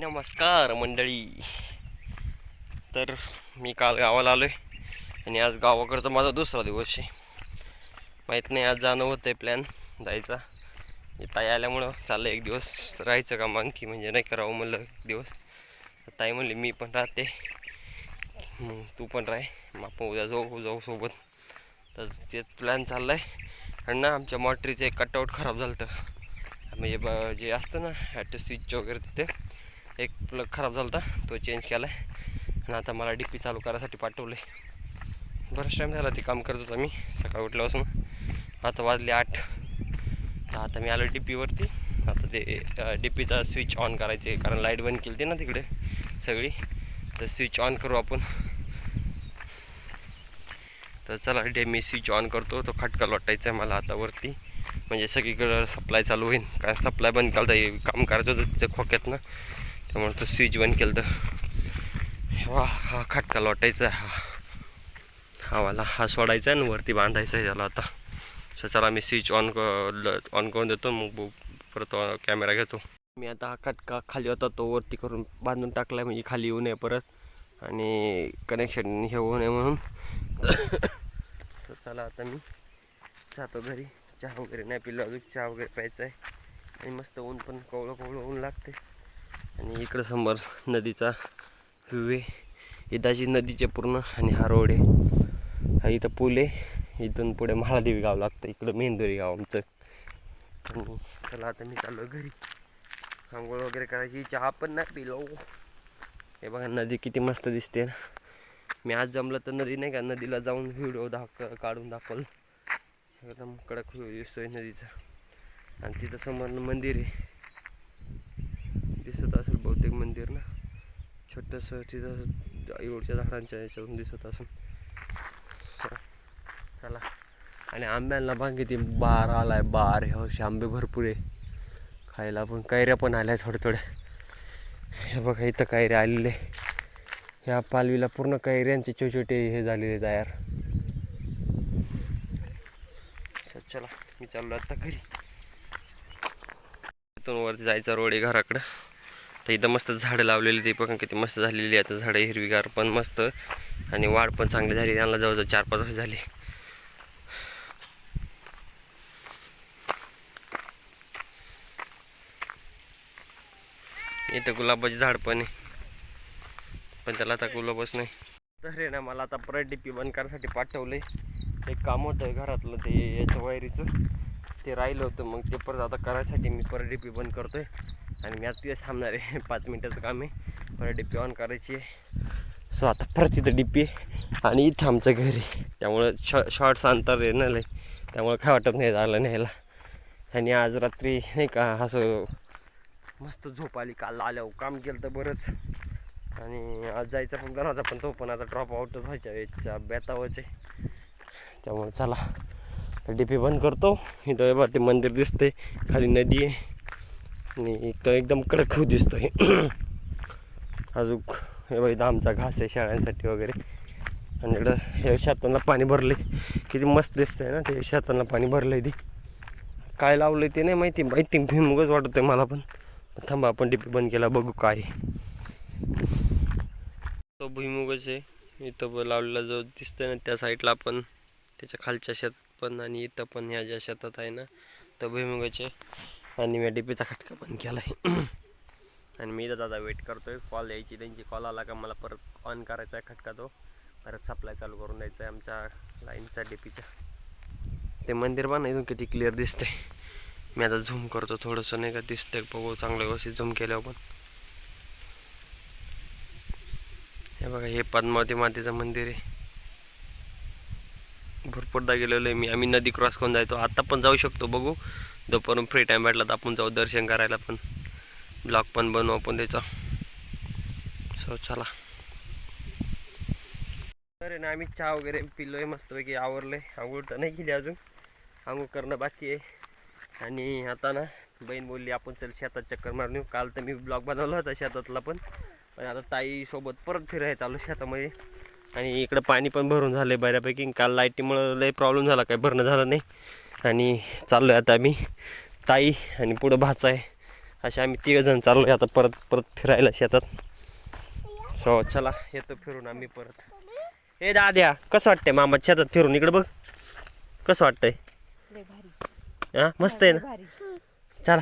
नमस्कार मंडळी. तर मी काल गावाला आलो आहे आणि आज गावाकडचा माझा दुसरा दिवस आहे. माहीत नाही आज जाणं होतं आहे प्लॅन जायचा. ताई आल्यामुळं चाललं एक दिवस राहायचं का मग म्हणजे नाही करावं म्हणलं एक दिवस. ताई म्हणली मी पण राहते. मग तू पण राह. मग आपण उद्या जाऊ जाऊ सोबत. तर तेच प्लॅन चाललं आहे आणि ना आमच्या मॉटरीचं एक कटआउट खराब झालं होतं म्हणजे ब जे असतं ना ॲट स्विच वगैरे तिथे. एक प्लग खराब झाला होता तो चेंज केला आहे आणि आता मला डी पी चालू करायसाठी पाठवलं आहे बराच टाईम झाला ते काम करत होतो मी सकाळी उठल्यापासून. आता वाजले आठ. तर आता मी आलो डी पीवरती आता ते डी पीचा स्विच ऑन करायचे कारण लाइट बंद केली ना तिकडे सगळी. तर स्विच ऑन करू आपण. तर चला डे मी स्विच ऑन करतो. तो खटका लोटायचा आहे मला आता वरती. म्हणजे सगळीकडं सप्लाय चालू होईल. कारण सप्लाय बंद केला तर काम करायचं होतं तिथे खोक्यात ना त्यामुळे तो स्विच बंद केलं तर वा हा खटका लोटायचा. आहे हा हावाला हा सोडायचा आहे आणि वरती बांधायचा आहे त्याला आता. सो चला मी स्विच ऑन ऑन करून देतो मग परत कॅमेरा घेतो. मी आता हा खटका खाली होता तो वरती करून बांधून टाकला म्हणजे खाली येऊ नये परत. आणि कनेक्शन हे होऊ नये म्हणून. तर चला आता मी जातो घरी. चहा वगैरे नाही पिलं अजून चहा वगैरे प्यायचा आहे आणि मस्त ऊन पण कवळं कवळं ऊन लागते आणि इकडं समोर नदीचा व्ह्यू आहे इथाची नदीचे पूर्ण आणि हा रोड आहे हा इथं पूल आहे इथून पुढे महाळादेवी गाव लागतं इकडं मेंदुरी गाव आमचं. आणि चला आता मी चाललो घरी. आंघोळ वगैरे करायची चहा पण नाही पिलो. हे बघा नदी किती मस्त दिसते ना. मी आज जमलं तर नदी नाही का नदीला जाऊन व्हिडिओ दाख काढून दाखवलं. एकदम कडक व्ह्यू दिसतोय नदीचा. आणि तिथं समोर मंदिर आहे. दिसत असेल बहुतेक मंदिर ना. छोटंसं तिथं एवढच्या झाडांच्या याच्यावरून दिसत असेल. चला. आणि आंब्यांना पण किती बार आलाय बार. ह्या वर्षी आंबे भरपूर आहे. खायला पण कैऱ्या पण आल्या थोड्या थोड्या हे बघा इथं कैऱ्या आलेले. ह्या पालवीला पूर्ण कैऱ्यांचे छोटे छोटे हे झालेले तयार. चला मी चाललो आता घरी. इथून वरती जायचा रोड आहे घराकडं. तर इथं मस्त झाडं लावलेली ते पण किती मस्त झालेली आता झाडं हिरवीगार पण मस्त आणि वाढ पण चांगली झाली. त्यांना जवळजवळ चार पाच वर्ष झाले. इथं गुलाबाचे झाड पण आहे. पण त्याला आता गुलाबच नाही. तर रे ना मला आता परत डीपी बंद करायसाठी पाठवले एक काम होतं घरातलं ते याचं वायरीचं. ते राहिलं होतं मग ते परत आता करायसाठी मी परत डीपी बंद करतो आहे आणि मी आता तिथेच थांबणार आहे. पाच मिनटाचं काम आहे. परत डीपी ऑन करायची आहे. सो आता परत तिथं डीपी आहे. आणि इथं आमचं घर आहे. त्यामुळं शॉ शॉर्ट्स अंतर आहे ना लय. त्यामुळं काय वाटत नाही झालं न्यायला. आणि आज रात्री नाही का असं मस्त झोप आली. काल आल्यावर काम केलं तर बरंच. आणि आज जायचा पण प्लॅन होता पण तो पण आता ड्रॉप आउटच व्हायच्या याच्या बेतावच आहे. त्यामुळे चला. तर डीपी बंद करतो. इथं हे ते मंदिर दिसतंय. खाली नदी आहे. आणि इथं एकदम कडक दिसतोय. अजून हे बघा इथं आमचा घास आहे शाळांसाठी वगैरे. आणि इकडं हे शेतांना पाणी भरले किती मस्त दिसतंय ना ते शेतांना पाणी भरलंय ते. काय लावलंय ते नाही माहिती. माहिती भीमुगच वाटत आहे मला पण. थांबा आपण डीपी बंद केला बघू काय आहे. तो भुईमुगच आहे. इथं लावलेला जो दिसतोय ना त्या साईडला आपण त्याच्या खालच्या शेत पण आणि इथं पण ह्या ज्या शेतात आहे ना तर भुईमुगाचे आणि मी डीपीचा खटका पण केला आहे आणि मी तर दादा वेट करतोय. कॉल यायची त्यांची कॉल आला का मला परत ऑन करायचा आहे खटका तो. परत सप्लाय चालू करून द्यायचा आहे आमच्या लाईनचा डीपीचा. ते मंदिर पण इथून किती क्लिअर दिसतंय. मी आता झूम करतो थोडंसं नाही का? दिसतंय बघू चांगलं व्यवस्थित झूम केल्यावर पण. हे बघा हे पद्मावती मातेचं मंदिर आहे. भरपूरदा गेलेलो आहे. मी आम्ही नदी क्रॉस करून जायचो. आत्ता पण जाऊ शकतो बघू. दुपारून फ्री टाईम भेटला तर आपण जाऊ दर्शन करायला पण. ब्लॉग पण बनवू आपण त्याचा. सो चला. तर ना आम्ही चहा वगैरे पिलो आहे मस्तपैकी आवरले आंघोळ तर नाही केली अजून. आंघोळ करणं बाकी आहे. आणि आता ना बहीण बोलली आपण चल शेतात चक्कर मारून येऊ. काल तर मी ब्लॉग बनवला होता शेतातला पण. पण आता ताईसोबत परत फिरायला चालू शेतामध्ये. आणि इकडं पाणी पण भरून झालं आहे बऱ्यापैकी काल लाईटीमुळं लई प्रॉब्लेम झाला काय भरणं झालं नाही. आणि चाललो आहे आता आम्ही ताई आणि पुढं भाचा आहे. असे आम्ही तिघ जण चाललो आता परत परत फिरायला शेतात. सो चला येतो फिरून आम्ही परत. हे दाद्या कसं वाटतंय मामा शेतात फिरून? इकडे बघ. कसं वाटतंय? लय हा मस्त आहे ना? चला.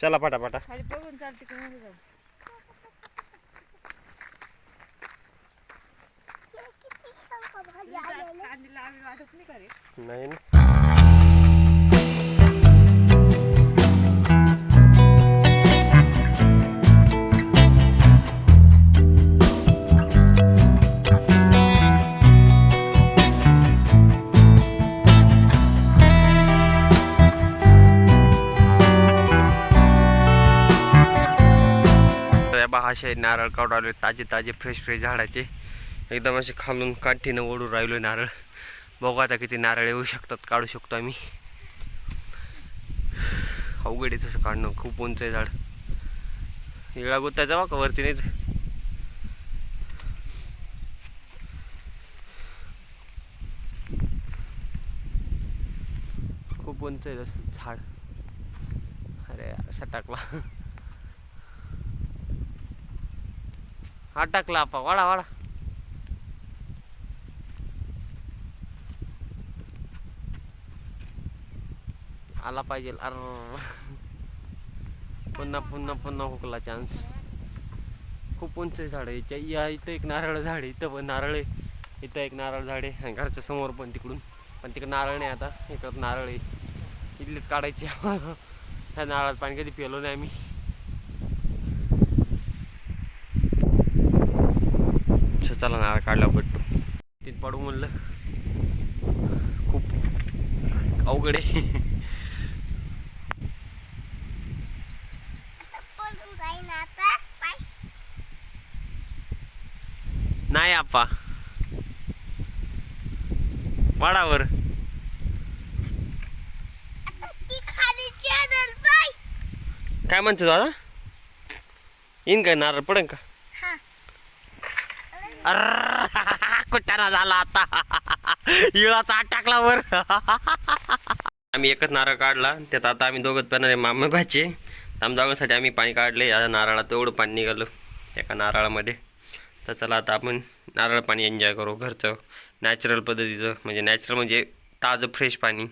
चला पटापटा खाली बघून चालते का मध्ये जाऊ कांदीला आम्ही वाटत नाही ना. असे नारळ काढून राहिले ताजे ताजे फ्रेश फ्रेश झाडाचे. एकदम असे खालून काठीनं ओढून राहिलो नारळ. बघू आता किती नारळ येऊ शकतात काढू शकतो आम्ही. अवघड आहे तसं काढणं खूप उंच आहे झाड. येळा गुत्ता जावा का वरती नाहीच खूप उंच आहे तसं झाड. अरे असा टाकला. हा टाकला आपा वाडा वाडा आला पाहिजे. अर. पुन्हा पुन्हा पुन्हा हुकला चान्स खूप उंच झाड. आहे या इथं एक नारळ झाड आहे. इथं पण नारळ आहे. इथं एक नारळ झाड आहे. आणि घरच्या समोर पण तिकडून. पण तिकडं नारळ नाही आता. इकडं नारळ आहे. इथलेच काढायचे. त्या नारळात पाणी कधी पिलो नाही आम्ही. चला नारळ काढला पडतो तिथे पडू म्हणलं. खूप अवघड आहे पडून जाईन आता पाय नाही आप्पा वाडावर काय म्हणतो दादा येईन काय नारळ पडेन का हा झाला आता इळाचा आत टाकला वर आम्ही एकच नारळ काढला त्यात आता आम्ही दोघं पण मामा भाचे आमदावासाठी आम्ही पाणी काढले या नारळात एवढं पाणी निघालं एका नारळामध्ये तर चला आता आपण नारळ पाणी एन्जॉय करू घरचं नॅचरल पद्धतीचं म्हणजे नॅचरल म्हणजे ताजं फ्रेश पाणी.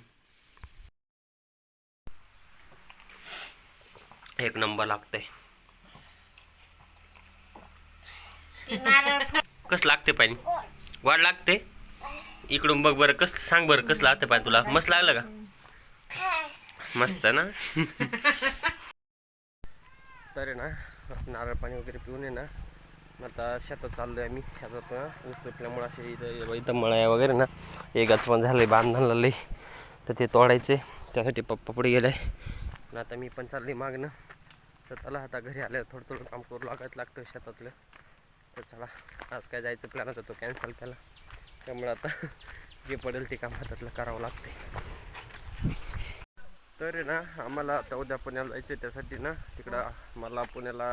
एक नंबर लागतंय. कसं लागते पाणी? वाढ लागते इकडून बघ बरं कसं सांग बरं कसं लागते पाणी तुला? मस्त लागलं का? मस्त ना? तर ना नारळ पाणी वगैरे पिऊन आहे ना. आता शेतात चाललो आहे आम्ही. शेतात ना ऊस पेटल्यामुळं असे इथं इथं मळ्या वगैरे ना एकाच पण झालं आहे बांधणं लई तर ते तोडायचे त्यासाठी पप्पा पुढे गेलं आहे आणि आता मी पण चालली मागणं तर चला आता घरी आल्यावर थोडं थोडं काम करू लागायचं लागतं शेतातलं. तर चला आज काय जायचं प्लॅन होता तो कॅन्सल केला. त्यामुळे आता जे पडेल ते काम हातातलं करावं लागते तर ना आम्हाला आता उद्या पुण्याला जायचं आहे त्यासाठी ना तिकडं मला पुण्याला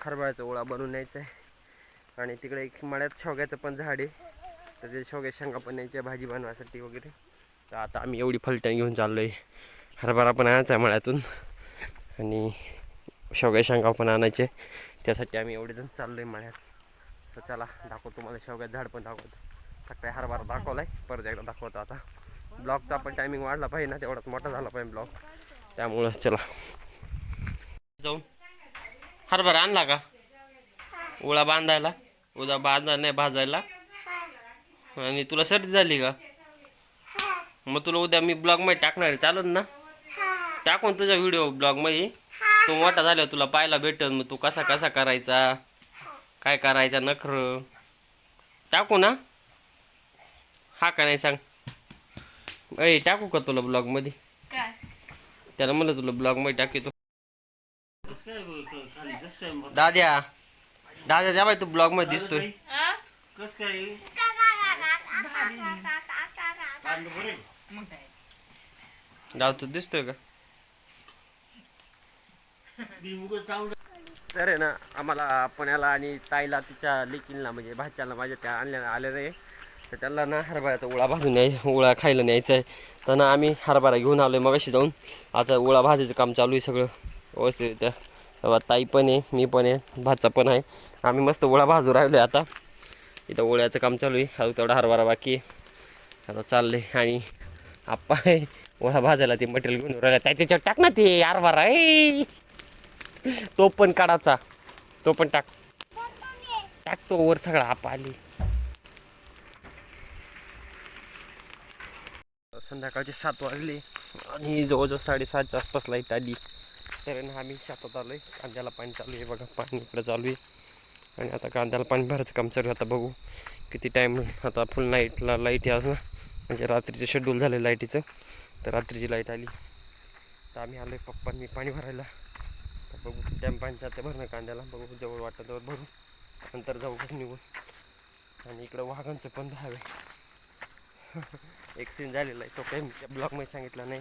हरभऱ्याचा ओळा बनवून न्यायचा आहे. आणि तिकडे एक मळ्यात शेवग्याचं पण झाड आहे. तर ते शेवग्या शेंगा पण न्यायच्या आहे भाजी बनवायसाठी वगैरे. तर आता आम्ही एवढी फलटण घेऊन चाललो आहे हरभरा पण आणायचा आहे मळ्यातून. आणि शेवग्या शेंगा पण आणायचे त्यासाठी आम्ही एवढे जण चाललो आहे मळ्यात. तर चला दाखवतो तुम्हाला शेवग्यात झाड पण दाखवतो. सकाळी हरभरा दाखवला आहे परत एकदा दाखवतो आता. ब्लॉगचा पण टायमिंग वाढला पाहिजे ना तेवढाच मोठा झाला पाहिजे ब्लॉग. त्यामुळं चला. जाऊन हरभरा आणला का? उळा बांधायला? उद्या बांधा नाही भाजायला? आणि तुला सर्दी झाली का? मग तुला उद्या मी ब्लॉगमध्ये टाकणार आहे. चालत ना? टाकून तुझा व्हिडिओ ब्लॉगमध्ये. तो मोठा झाल्यावर तुला पाहायला भेटल. मग तू कसा कसा करायचा? काय करायचा नखर? टाकू ना? हा का नाही सांग? अय टाकू का तुला ब्लॉगमध्ये? काय? त्याला म्हणलं तुला ब्लॉगमध्ये टाकतो. दाद्या दाद्या जा बाई तू ब्लॉगमध्ये दिसतोय. आ? कस काय? मग काय दाव तू दिसतोय का तर आहे ना आम्हाला पुण्याला आणि ताईला तिच्या लेकीला म्हणजे भाच्याला माझ्या त्या आणल्या आल्या रे. तर त्याला ना हरभऱ्याचा उळा भाजून न्याय उळा खायला न्यायचा आहे. तर ना आम्ही हरभरा घेऊन आलो आहे मगाशी जाऊन. आता उळा भाजायचं काम चालू आहे सगळं. व्यवस्थित ताई पण आहे मी पण आहे भाचा पण आहे. आम्ही मस्त ओळा भाजू राहिलो आहे आता. इथं ओळ्याचं काम चालू आहे. अजून तेवढा हरभरा बाकी आहे. आता चालले आणि आप्पा आहे ओळा भाजायला ते मटेरियल घेऊन राहिला. त्या त्याच्यावर टाक ना ते हरभरा. ए तो पण काढाचा तो पण टाक. टाकतो वर सगळा आप्पा आली. संध्याकाळचे सात वाजले. आणि जवळजवळ साडेसातच्या आसपास लाइट आली. तर ना आम्ही शेतात आलो आहे कांद्याला पाणी चालू आहे. बघा पाणी इकडं चालू आहे. आणि आता कांद्याला पाणी भरायचं काम चालू आहे. आता बघू किती टाईम आता फुल नाईटला लाइट आहे आज ना. म्हणजे रात्रीचं शेड्यूल झालं लाईटीचं तर रात्रीची लाइट आली. तर आम्ही आलो आहे पप्पांनी पाणी भरायला. तर बघू किती टाईम पाणी जाते भरणं कांद्याला. बघू जवळ वाटतं जवळ भरू. नंतर जाऊ निघून. आणि इकडं वाघांचं पण धाव आहे एक सीन झालेला आहे. तो काही मी त्या ब्लॉगमध्ये सांगितला नाही.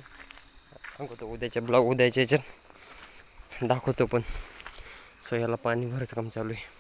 सांगतो उद्याच्या ब्लॉग उद्याच्या याच्यात. दाखवतो पण. सो याला पाणी भरायचं काम चालू आहे.